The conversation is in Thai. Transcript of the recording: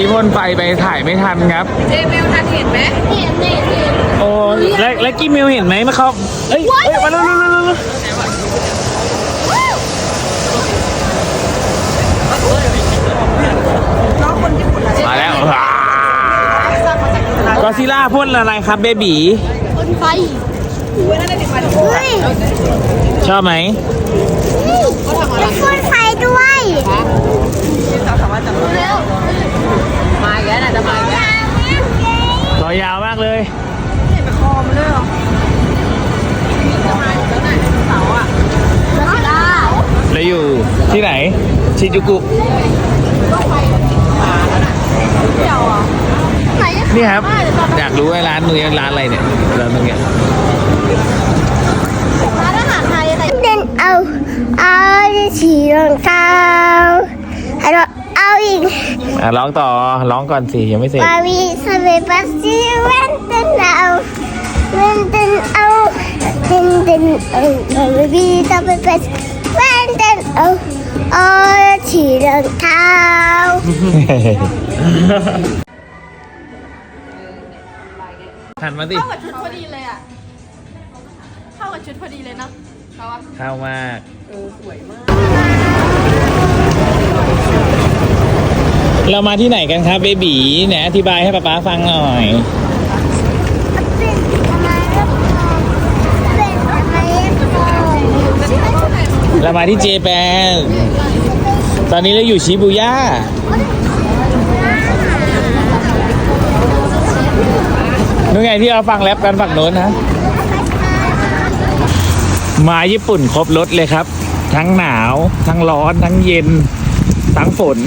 กี้พ่นไฟไปถ่ายไม่ทันครับ เจเมลทันเห็นไหมเห็นเห็นเห็นโอ้และและกี้มิวเห็นไหมมาเขาเอ้ยเอ้ยมาแล้วมาแล้วก็ซิล่าพ่นอะไรครับเบบีบนไฟเฮ้ยชอบไหมเป็นบนไฟด้วย เร็วมาอีกแล้วนะจะมาอีกแล้วตัวยาวมากเลยคอมเลยเหรอจะมาอีกแล้วน่ะเสาอะจ้าแล้วอยู่ที่ไหน ชิจูกุไหนนี่ครับ อยากรู้ว่าร้านนี้ร้านอะไรเนี่ยร้านตรงเนี้ย อาอีกอะร้องต่อร้องก่อนสิยังไม่เสร็จ บาวีสเปปัสซีเวนเดินเอาเวนเดินเอาเดินเดินเอาบาวีสเปปัสเวนเดินเอาเอาสีรองเท้าหันมาสิเข้ากับชุดพอดีเลยอะ เข้ากับชุดพอดีเลยเนาะเขาว่าเข้ามาก เออ สวยมาก เรามาที่ไหนกันครับเบบีเนี่ยอธิบายให้ป๊าป๊าฟังหน่อยเรก็เป็นอะไรก็เรามาที่เจแปน ตอนนี้เราอยู่ชิบูย่า นู่นไงที่เราฟังแรปกันฝั่งโน้นนะ มาญี่ปุ่นครบรถเลยครับ ทั้งหนาว ทั้งร้อน ทั้งเย็น ทั้งฝน